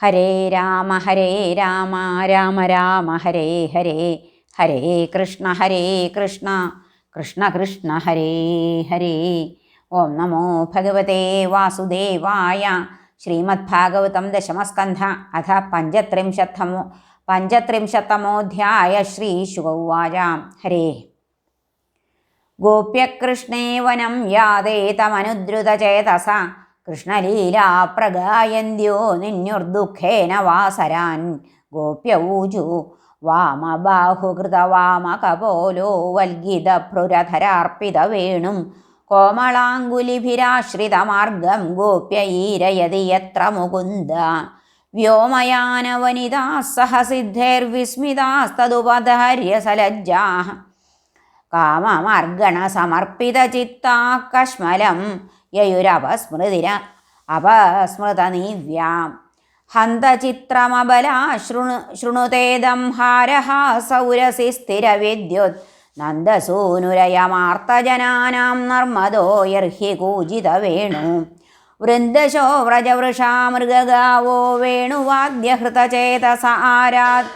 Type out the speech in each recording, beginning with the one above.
ഹരേ രാമ ഹരേ രാമ രാമ രാമ ഹരേ ഹരേ ഹരേ കൃഷ്ണ ഹരേ കൃഷ്ണ കൃഷ്ണ കൃഷ്ണ ഹരേ ഹരേ. ഓം നമോ ഭഗവതേ വാസുദേവായ ശ്രീമദ്ഭാഗവതം ദശമസ്കന്ധ അഥ പഞ്ചത്രിംശത്തമോ പഞ്ചത്രിംശത്തമോധ്യായ ശ്രീശുഗൗവാച ഹരേ. ഗോപ്യകൃഷ്ണേ വനം യാതേ തമനുദ്രുതചേതസ കൃഷ്ണലീലാ പ്രഗായന്ത്യോ നിന്യുർദുഃഖേന വാസരാൻ ഗോപ്യൗജു വാമബാഹുകൃതവാമകപോലോ വൽഗിതഭ്രുരധരാർപ്പിത വേണും കോമളാങ്കുലിഭിരാശ്രിതമാർഗം ഗോപ്യൈരയതി യത്ര മുകുന്ദ. വ്യോമയാനവനിതാ ചിത്താ കശ്മലം യയുരപസ്മൃതിര. അപസ്മൃതനീവ്യാം. ഹന്തചിത്രമബലാശൃണു ശൃണു ശൃണുതേദം ഹാരഹാസൗരസി സ്ഥിരവിദ്യുത്. നന്ദസൂനുരയമാർത്തജനാനാം നർമ്മദോ യർഹി കൂജിത വേണു വൃന്ദശോ വ്രജവൃഷാമൃഗാവോ വേണുവാദ്യഹൃതചേതസ ആരാത്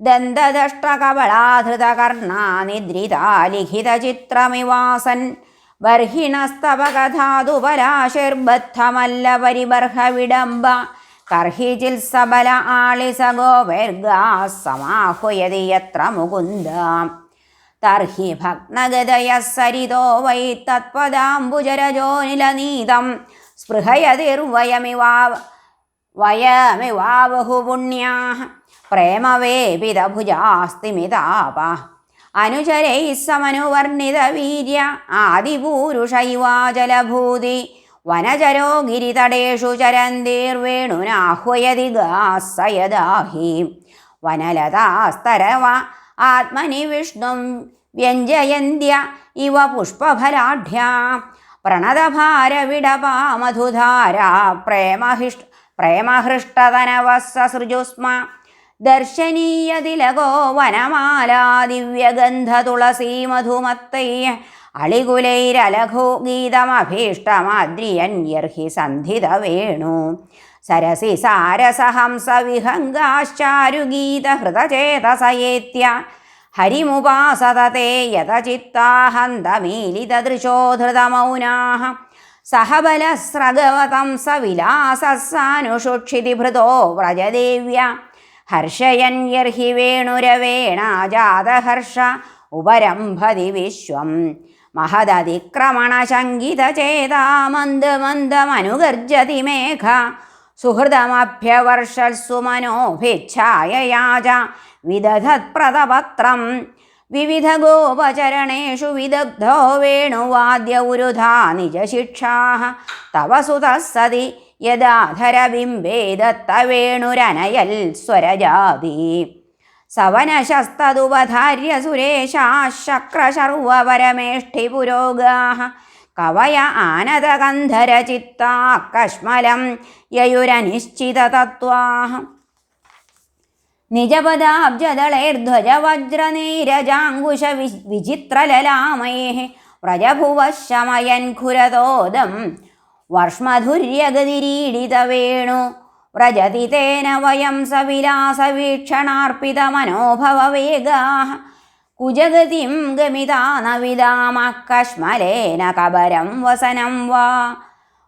ദന്തദഷ്ടകബളാധൃതകർണാ നിദ്രിതാ ലിഖിതചിത്രമിവാസൻ ബർഹിണസ്തപകഥാതുപരാശിർബദ്ധമല്ലപരിബർഹവിഡംബ ആളി സഗോവർഗാ സമാഹുയതി യത്ര മുകുന്ദ. തർഹി ഭഗ്നഗതയ സരിതോ വൈ തത്പദാംബുജരജോ നിലനീതം. സ്പൃഹയതിർവയമിവാ വയമിവാബഹുപുണ്യാः പ്രേമവേപിതഭുജാസ്തിമിതാപ. അനുചരൈः സമനുവർണിതവീര്യ ആദിപൂരുഷൈവാചലഭൂതി. വനചരോ ഗിരിതടേഷു ചരന്തീർവേണുനാഹ്വയതി ഗാസയദാഹി. വനലതാസ്തരവ ആത്മനി വിഷ്ണും വ്യഞ്ജയന്ത്യ ഇവ പുഷ്പഫലാഢ്യ. പ്രണതഭാരവിടപാമധുധാര പ്രേമഹിഷ് പ്രേമഹൃഷ്ടതനവസ്സൃജുസ്മ ദർശനീയതിലകോ വനമാലാ ദിവ്യഗന്ധതുളസീ മധുമത്തൈ അളികുലൈരലഘു ഗീതമഭീഷ്ടമാദ്രിയൻ യർഹി സന്ധിത വേണു സരസി സാരസഹംസ വിഹംഗാശ്ചാരുഗീതഹൃതചേതസയേത്യ ഹരിമുപാസതേ യഥചിത്താഹന്തമീലിതദൃശോധൃതമൗനാः സഹബലസ്രഗവതം സവിലാസസാനുഷുക്ഷിതിഭൃതോ വ്രജദേവ്യ ഹർഷയൻ യർഹി വേണുരവേണാജാതഹർഷ ഉപരംഭതി വിശ്വം. മഹദതിക്രമണശങ്കിതചേതാമന്ദമന്ദമനുഗർജതി മേഘ. സുഹൃദമഭ്യവർഷൽസു മനോഭിച്ഛായയാച വിദധത്പ്രതപത്രം വിവിധ ഗോപചരണേഷു വിദഗ്ധോ വേണുവാദ്യ ഉരുധാ നിജശിക്ഷാ തവ സുതഃ സതി യദാധരബിംബേ ദത്തവേണുരനയൽ സ്വരജാതി. സവനശസ്തതുപധാര്യ സുരേശാശക്രശർവപരമേഷ്ഠി പുരോഗാ കവയ ആനതഗന്ധരചിത്താ കശ്മലം യയുരനിശ്ചിതതത്വാः നിജപദാബ്ജദളൈർധ്വജവജ്രനീരജാങ്കുശ വിചിത്രലലാമൈ വ്രജഭുവശമയൻ ഖുരതോദം വർഷ്മധുര്യഗതിരീഡിതവേണു വ്രജതി തേന വയം സവിലാസവീക്ഷണാർപ്പിതമനോഭവവേഗാः കുജഗതിം ഗമിതാ ന വിദാമः കശ്മലേന കബരം വസനം വാ.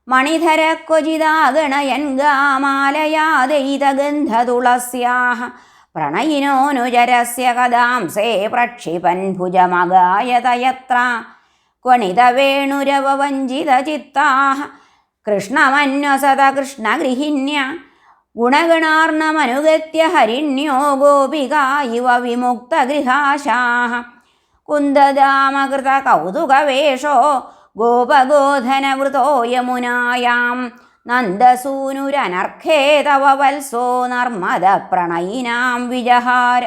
മണിധര ക്വചിതാ ഗണയൻ ഗാമാലയാദയിതഗന്ധതുളസ്യാः പ്രണയിനോനുചരസ്യ കഥാംസേ പ്രക്ഷിപൻ ഭുജമഗായത യത്ര സദാ കൃഷ്ണ കൃഷ്ണഗൃഹിണ്യ ഗുണഗണാർണമനുഗത്യ ഹരിണ്യോ ഗോപിക ഇവ വിമുക്തഗൃഹാശാഹ കുന്ദദാമകൃത കൗതുകവേഷോ ഗോപഗോധനവൃതോ യമുനായാം. നന്ദസൂനുരനർഘേ തവ വത്സോ നർമ്മദ പ്രണയിനാം വിജഹാര.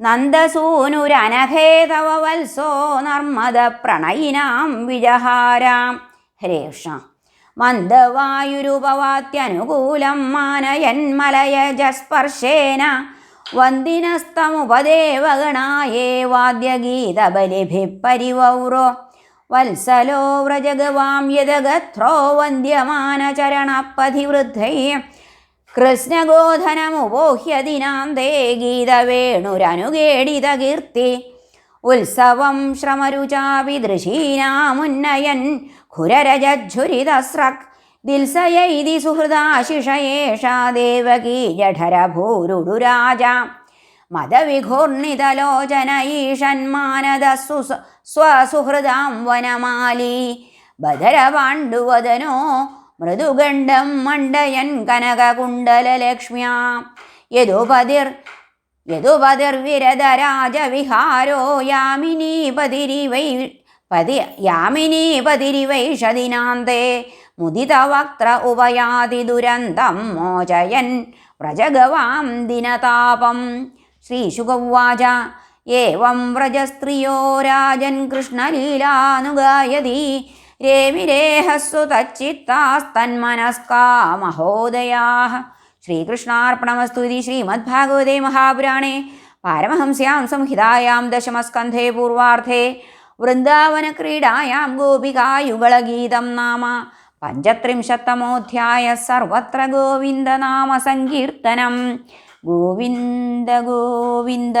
നന്ദസൂനുരനഘേ തവ വത്സോ നർമ്മദ പ്രണയിനാം വിജഹാരാം. ഹരേ കൃഷ്ണ. മന്ദവായുരുപവാത്യനുകൂലം മാനയന്മലയജസ്പർശേന വന്ദിനസ്തമുപദേവഗണായേ വാദ്യഗീതബലിഭിപ്പരിവൗറോ. വത്സലോ വ്രജഗവാം യഥഗത്രോ വന്ദ്യമാനചരണപ്പതിവൃദ്ധൈ കൃഷ്ണഗോധനമുപോഹ്യദിനാന്തേ ഗീതവേണുരനുകേടിത കീർത്തി ഉത്സവം ശ്രമരുചാവിദൃശീനാമുന്നയൻ ഖുരരജുരിതസ്രക് ദിൽസയൈതി സുഹൃദാശിഷയേഷാ ദേവകീ ജഠരഭൂരുഡുരാജ മതവിഘൂർണിതലോചന ഈഷന്മാനദ സു സ്വസുഹൃദാം വനമാലി. ബദരപാണ്ഡുവദനോ മൃദുഗണ്ഡം മണ്ഡയൻ കനകകുണ്ടലലക്ഷ്മ്യാ യദുപതിർ യദുപതിർവിരദരാജവിഹാരോ യാമിനീപതിരിവൈ പതി യാമിനീപതിരിവൈഷദിനാന്തേ മുദിതവക്ത്ര ഉപയാതി ദുരന്തം മോചയൻ വ്രജഗവാം ദിനതാപം. ശ്രീശുഗവാച ഏവം വ്രജസ്ത്രിയോ രാജൻ കൃഷ്ണലീലാനുഗായതി രേമിരേഹസ്സു തച്ചിത്താസ്തന്മനസ്കാ മഹോദയാ. ഇതി ശ്രീമദ്ഭാഗവതേ മഹാപുരാണേ. പാരമഹംസ്യാം സംഹിതായാം ദശമസ്കന്ധേ പൂർവാർദ്ധേ വൃന്ദാവനക്രീഡായാം ഗോപികായുഗളഗീതം നാമ. പഞ്ചത്രിംശത്തമോധ്യായ സർവത്ര ഗോവിന്ദനാമ സങ്കീർത്തനം. ഗോവിന്ദ ഗോവിന്ദ.